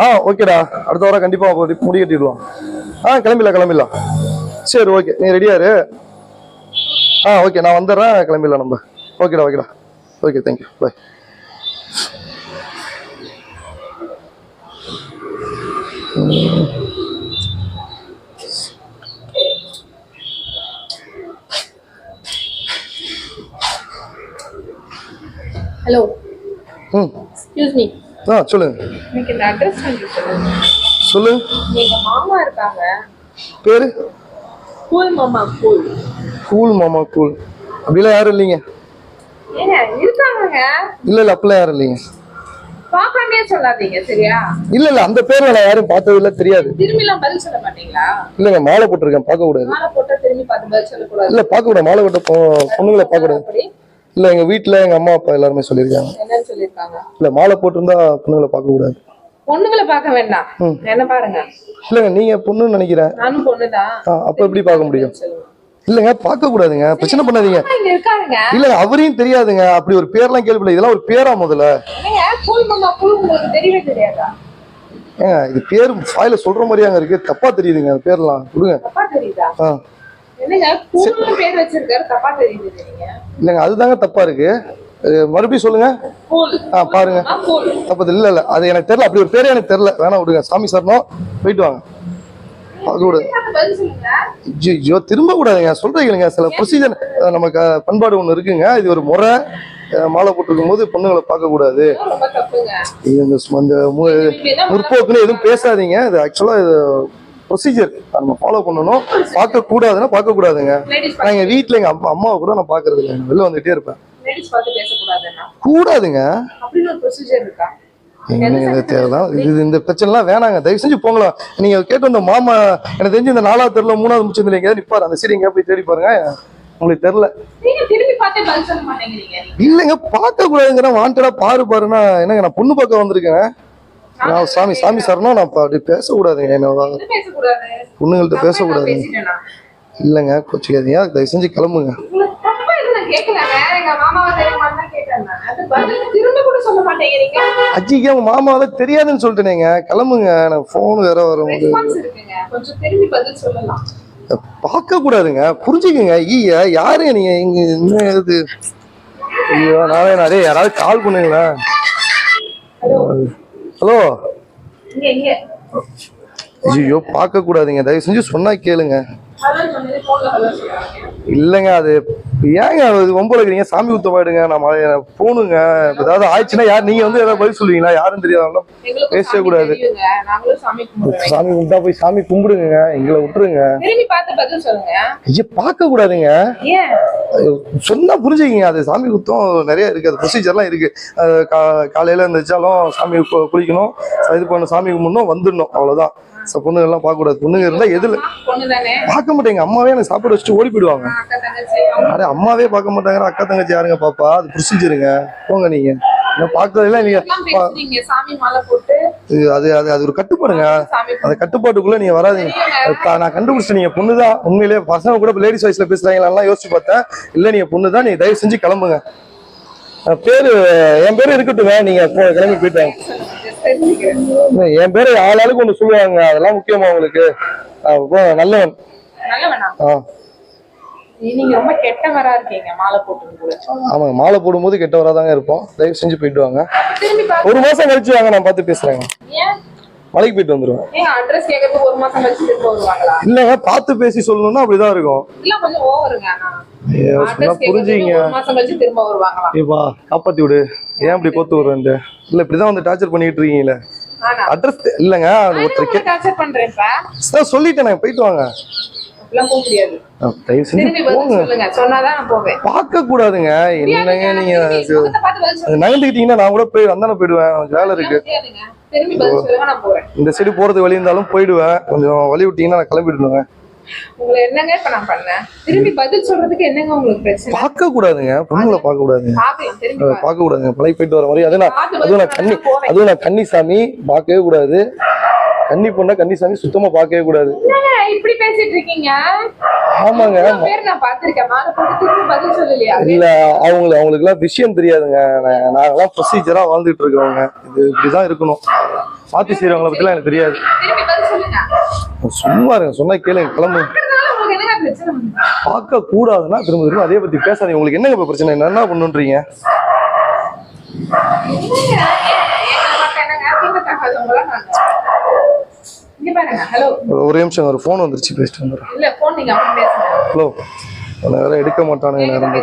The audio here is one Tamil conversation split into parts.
ஆ ஓகேடா. அடுத்த வாரம் கண்டிப்பா முடி முடி கட்டிடுவோம். ஆ கிளம்பிடலாம் கிளம்பிடலாம். சரி ஓகே. நீ ரெடியா இரு. ஆ ஓகே. நான் வந்துடுறேன். கிளம்பிடலாம் நம்ம. ஓகேடா ஓகேடா. Okay thank you bye hello ம். எக்ஸ்கியூஸ் மீ ஆ சொல்லுங்க. எனக்கு இந்த அட்ரஸ் கொஞ்சம் சொல்லுங்க. சொல்லுங்க எங்க மாமா இருக்காங்க. பேரு? கூல் மாமா கூல் கூல் மாமா கூல் அப்படிலாம் யாரும் இல்லைங்க. ஏங்க இருக்காங்கங்க. இல்ல யாரும் இல்லைங்க. பார்க்காமே சொல்லாதீங்க சரியா? இல்ல இல்ல அந்த பேர்ல நான் யாரும் பார்த்தது இல்ல தெரியாது. திரும்பி எல்லாம் பதில் சொல்ல மாட்டீங்களா? இல்லங்க மாலை போட்டிருக்கேன் பார்க்க கூடாது மாலை போட்டா திரும்பி பார்த்து பதில் சொல்லக்கூடாது. இல்ல பார்க்க கூடாது மாலை போட்ட பொண்ணுங்களை பார்க்க கூடாது இல்ல எங்க வீட்ல எங்க அம்மா அப்பா எல்லாருமே சொல்லியிருக்காங்க. என்னன்னு சொல்லியிருக்காங்க. இல்ல மாலை போட்டிருந்தா பொண்ணுங்களை பார்க்க கூடாது. பொண்ணுங்களை பார்க்க வேண்டாம். என்ன பாருங்க. இல்லங்க நீங்க பொண்ணுன்னு நினைக்கிறேன். நானும் பொண்ணுதான். ஆ, அப்ப எப்படி பார்க்க முடியும்? இல்லங்க பார்க்க கூடாதுங்க. பிரச்சனை பண்ணாதீங்க. இல்ல அவரையும் தெரியாதுங்க. அப்படி ஒரு பேர்லாம் கேள்விப்படல. இதெல்லாம் ஒரு பேரா முதல்ல. ஏங்க இது பேர் வாயில சொல்ற மாதிரியாங்க இருக்கு. தப்பா தெரியுதுங்க அந்த பேர்லாம். கொடுங்க. இல்லங்க அதுதாங்க தப்பா இருக்கு. அது மறுபடியும் சொல்லுங்க. ஆ பாருங்க. கூல் தப்பு இல்ல இல்ல. அது எனக்கு தெரியல. அப்படி ஒரு பேரே எனக்கு தெரியல. வேணா விடுங்க. சாமி சரணம் போயிட்டு வாங்க. சொல்லுங்க? ஐயோ, திரும்ப கூடாதுங்க. சொல்றீங்க சில ப்ரொசீஜர் நமக்கு பண்பாடு ஒண்ணு இருக்குங்க. இது ஒரு முறை மாலை போட்டிருக்கும் போது பொண்ணுங்களை பார்க்க கூடாது இந்த முற்போக்குன்னு எதுவும் பேசாதீங்க. இது ஆக்சுவலா ப்ரொசீஜர் நம்ம ஃபாலோ பண்ணணும். பார்க்க கூடாதுன்னா பார்க்க கூடாதுங்க லேடிஸ் நான் எங்க வீட்ல எங்க அம்மா அம்மாவை கூட நான் பாக்குறது இல்லை வெளில வந்துட்டே இருப்பேன். கூடாதுங்க. இது இந்த பிரச்சனைலாம் வேணாங்க. தயவு செஞ்சு போங்களாம் நீங்க கேட்டு வந்த மாமா எனக்கு தெரிஞ்சு இந்த நாலாவது தெருல மூணாவது முடிச்சதுல எங்கேயாவது நிப்பாரு. அந்த சைடு எங்கேயா போய் தேடி பாருங்க. உங்களுக்கு தெரியல. இல்லைங்க பார்க்க கூடாதுங்கிற வாண்டடா பாரு பாருன்னா. என்னங்க நான் பொண்ணு பார்க்க வந்திருக்கேன். நான் சாமி சாமி சரணம் நான் அப்ப அப்படி பேசக்கூடாதுங்க என்ன என்ன பேசக்கூடாது. பொண்ணுங்கள்ட்ட பேசக்கூடாது. இல்லைங்க கொச்சிக்காதீங்க. தயவு செஞ்சு கிளம்புங்க. அஜிக்கு அவங்க மாமாவை தெரியாதுன்னு சொல்லிட்டேனேங்க. கிளம்புங்க எனக்கு ஃபோன் வேற சொல்லலாம். பார்க்க கூடாதுங்க புரிஞ்சுக்குங்க. ஈய யாருங்க நீங்க? இங்க என்ன இது? ஐயோ நானே நிறைய யாராவது கால் பண்ணுங்களேன். ஹலோ. ஐயோ பார்க்க கூடாதுங்க தயவு செஞ்சு சொன்னா கேளுங்க. இல்லைங்க அது ஏங்க அது ஒம்பது இருக்கிறீங்க சாமி குத்த போயிடுங்க நான் மழை- போகணுங்க ஏதாவது ஆயிடுச்சுன்னா யார் நீங்க வந்து ஏதாவது பதில் சொல்லுவீங்களா? யாரும் தெரியாதாலும் பேசவே கூடாது. சாமி கும்பிட்டா போய் சாமி கும்பிடுங்க எங்களை விட்டுருங்க. ஐயா பார்க்க கூடாதுங்க ஏன் அது சொன்னா புரிஞ்சுக்கிங்க. அது சாமி குத்தம் நிறைய இருக்கு. அது ப்ரொசீஜர்லாம் இருக்கு. அது கா- காலையில எழுந்திரிச்சாலும் சாமி குளிக்கணும். இது பண்ண சாமி கும்பிடணும் வந்துடணும். அவ்வளவுதான். ச பொண்ணுங்கள்லாம் பார்க்க கூடாது பொண்ணுங்க இருந்தா எதுல? பார்க்க மாட்டேங்க. அம்மாவே எனக்கு சாப்பாடு வச்சுட்டு ஓடி போயிடுவாங்க. அட அம்மாவே பார்க்க மாட்டாங்க அக்கா தங்கச்சி யாருங்க பாப்பா? அது ப்ரொசீஜருங்க போங்க நீங்க. நான் பார்க்கறதுல நீங்க அது அது அது ஒரு கட்டுப்பாடுங்க. அந்த கட்டுப்பாட்டுக்குள்ள நீங்க வராதீங்க. நான் கண்டுபிடிச்சேன் நீங்க பொண்ணுதான் உண்மையிலேயே பசங்க கூட லேடிஸ் வாய்ஸ்ல பேசுறாங்களாம் யோசிச்சு பார்த்தேன். இல்ல நீங்க பொண்ணுதான் நீங்க தயவு செஞ்சு கிளம்புங்க. பேரு என் பேரு இருக்கட்டுங்க. நீங்க கிளம்பி போயிட்டாங்க. என் பேரு ஆளாளுக்கு ஒண்ணு சொல்லுவாங்க. அதெல்லாம் முக்கியமா உங்களுக்கு. நல்லவன்? ஆ. நீங்க ரொம்ப கெட்டவரா இருக்கீங்க மாலை போட்டு கூட ஆமாங்க மாலை போடும்போது கெட்டவராதாங்க இருப்போம். தயவு செஞ்சு போயிட்டு வாங்க. திரும்பி பாத்து ஒரு மாசம் கழிச்சு வாங்க நான் பார்த்து பேசுறேங்க. மலைக்கு போயிட்டு வந்துருவேன். அட்ரஸ் கேட்கறதுக்கு ஒரு மாசம் கழிச்சு திரும்ப வருவாங்களா? இல்லங்க பார்த்து பேசி சொல்லணும்னா அப்படிதான் இருக்கும். இல்ல கொஞ்சம் ஓவருங்க புரிஞ்சுங்க ஏப்பா காப்பாத்தி விடு. ஏன் இப்படி கோத்து விடுறேன்ட்டு? இல்ல இப்படிதான் வந்து டார்ச்சர் பண்ணிட்டு இருக்கீங்களே. அட்ரஸ் இல்லங்க ஒருத்தர் சொல்லிட்டேன் போயிட்டு வாங்க. அப்படிலாம் போக முடியாது. அஹ் தயவு செஞ்சு திரும்பி பதில் போங்க. சொன்னாதான் நான் போவேன். பார்க்க கூடாதுங்க என்னங்க நீங்க அது நகர்ந்துக்கிட்டீங்கன்னா நான் கூட போய் வந்தானே போயிடுவேன். வேலை இருக்கு. இந்த சைடு போறது வழி இருந்தாலும் போயிடுவேன். கொஞ்சம் வழி விட்டீங்கன்னா நான் கிளம்பிடுவேன் உங்களை என்னங்க இப்ப நான் பண்ணேன்? திரும்பி பதில் சொல்றதுக்கு என்னங்க உங்களுக்கு பிரச்சனை? பார்க்க கூடாதுங்க பொண்ணுங்களை பார்க்க கூடாதுங்க பார்க்க பழைய போயிட்டு வர மாதிரி. அதுவும் நான் அதுவும் நான் போவேன். அதுவும் நான் கன்னிசாமி பார்க்கவே கூடாது. கன்னி பொண்ணை கன்னிசாமி சுத்தமா பார்க்கவே கூடாது. இப்படி பேசிட்டு இருக்கீங்க? ஆமாங்க. பேர் நான் பாத்திருக்கேன் மாலை போட்டு பதில் சொல்லலையா? இல்ல அவங்களுக்கு அவங்களுக்கு எல்லாம் விஷயம் தெரியாதுங்க. நாங்கெல்லாம் ப்ரொசீஜரா வாழ்ந்துட்டு இருக்கவங்க இது இப்படிதான் இருக்கணும். மாத்தி செய்யறவங்கள பத்திலாம் எனக்கு தெரியாது. சும்மா இருங்க. சொன்னா கேளுங்க. வந்து? பார்க்க கூடாதுன்னா திரும்ப திரும்ப அதே பத்தி பேசாதீங்க. உங்களுக்கு என்னங்க பிரச்சனை? என்ன என்ன பண்ணுன்றீங்க என்னங்க எங்களை பார்க்க என்னங்க தீண்டத்தகாதவங்களா நாங்க இங்க பாருங்க ஹலோ ஒரே நிமிஷம் ஒரு ஃபோன் வந்துருச்சு பேசிட்டு வந்துடுறேன். ஹலோ. உன்னை வேற எடுக்க மாட்டானுங்க நேரம்.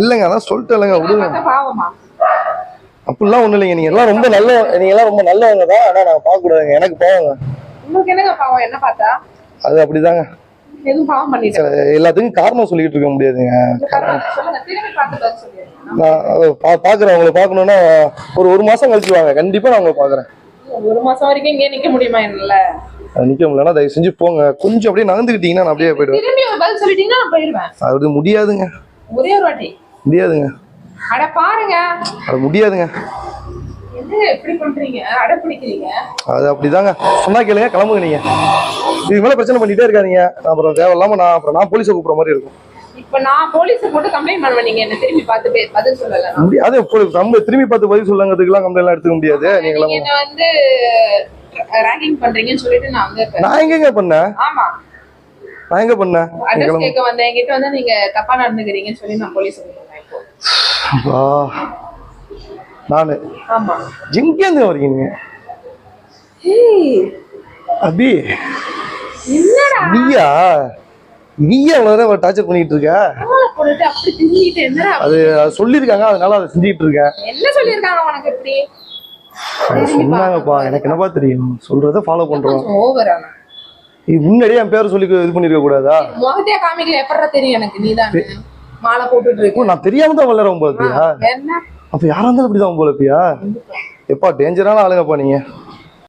இல்லைங்க அதான் சொல்லிட்டு இல்லைங்க விடுங்க. அப்படிலாம் ஒண்ணும் இல்லைங்க நீங்க எல்லாம் ரொம்ப நல்ல நீங்க எல்லாம் ரொம்ப நல்லவங்க தான் ஆனா நான் பார்க்க கூடாதுங்க எனக்கு பாவங்க. உங்களுக்கு என்னங்க பாவம் என்ன பார்த்தா? அது அப்படிதாங்க. எல்லாத்துக்கும் காரணம் சொல்லிக்கிட்டு இருக்க முடியாதுங்க. நான் பாக்குறேன் உங்களை பார்க்கணும்னா ஒரு ஒரு மாசம் கழிச்சு வாங்க கண்டிப்பா நான் உங்களை பாக்குறேன் ஒரு மாசம் வரைக்கும் இங்கே நிக்க முடியுமா என்னால? நிக்க முடியலன்னா தயவு செஞ்சு போங்க. கொஞ்சம் அப்படியே நகர்ந்துக்கிட்டீங்கன்னா நான் அப்படியே போயிடுவேன். திரும்பி ஒரு பதில் சொல்லிட்டீங்கன்னா நான் போயிடுவேன். அது முடியாதுங்க. ஒரே ஒரு வாட்டி. முடியாதுங்க. அட பாருங்க. அது முடியாதுங்க. அது அப்படிதாங்க. சொன்னா கேளுங்க கிளம்புங்க நீங்க. இது மேல பிரச்சனை பண்ணிட்டே இருக்காதீங்க. அப்புறம் தேவையில்லாம நான் அப்புறம் நான் போலீஸை கூப்பிடுற மாதிரி இருக்கும். இப்ப நான் போலீஸ் போட்டு கம்ப்ளைண்ட் பண்ணுவேன் நீங்க என்ன திரும்பி பார்த்து பதில் சொல்லல. முடியாது நம்ம திரும்பி பார்த்து பதில் சொல்லுங்கிறதுக்குலாம் கம்ப்ளைண்ட் எடுத்துக்க முடியாது. நீங்க என்ன வந்து ரேங்கிங் பண்றீங்கன்னு சொல்லிட்டு நான் வந்து நான் எங்கங்க பண்ணேன் ஆமா. நான் எங்க பண்ணேன் அட்ரஸ் கேட்க வந்தேன். என்கிட்ட வந்து நீங்க தப்பா நடந்துக்கிறீங்கன்னு சொல்லி நான் போலீஸ் ஆ, நானு. ஆமா. எங்கேருந்து வரீங்க நீங்க அபி. என்னடா? நீயா நீயா அவ்வளவு நேரம் டார்ச்சர் பண்ணிட்டு இருக்க? அது சொல்லியிருக்காங்க அதனால அதை செஞ்சுட்டு இருக்கேன் என்ன சொல்லியிருக்காங்க உனக்கு இப்படி? அது சொன்னாங்கப்பா எனக்கு என்னப்பா தெரியும்? சொல்றத ஃபாலோ பண்றோம். முன்னாடியே என் பேரை சொல்லி இது பண்ணிருக்க கூடாதா? முகத்தையே காமிக்கல எப்படா தெரியும் எனக்கு? நீதான். மாலை போட்டுட்டு இருக்க. நான் தெரியாம தான் வளர போலப்பியா அப்ப யாரா இருந்தாலும் இப்படிதான் போலப்பியா எப்பா டேஞ்சரான ஆளுங்கப்பா நீங்க.